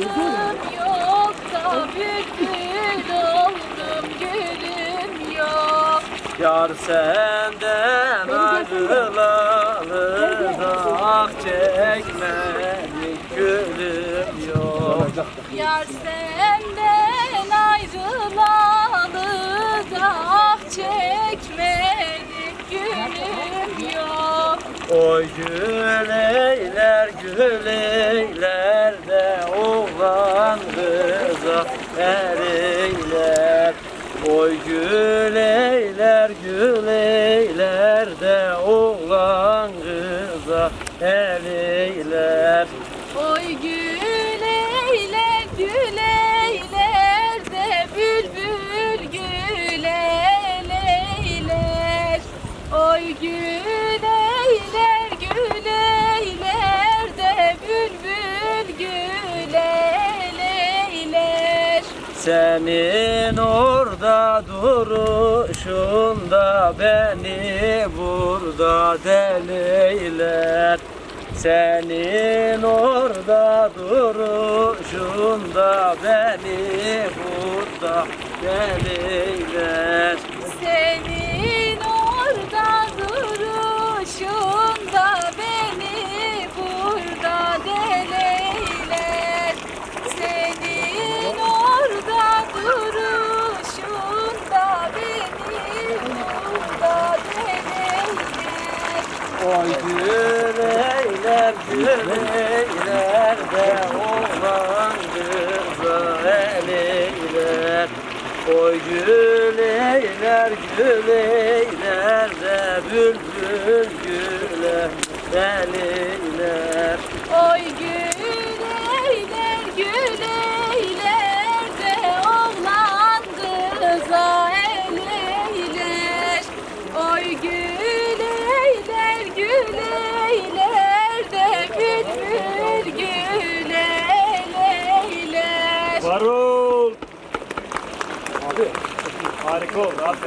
yok da bülbül oldum gülüm yok. Yar senden ayrılalı ah çekmelik gülüm yok. Yar senden ayrılalı ah çekmelik gülüm yok. Oy güleyler güleyler ereyler Oy güleyler güleyler de oğlan kıza. Ereyler Oy güleyler güleyler de bülbül güleyler. Oy güleyler güleyler Senin orada duruşunda beni burada deleyler. Senin orada duruşunda beni burada deleyler Oy güleyler güleyler de oğlan kıza eleyler Oy güleyler güleyler de bülbül güle eleyler Oy güleyler güleyler de oğlan kıza eleyler Oy güleyler Varol Abi harika oldu aferin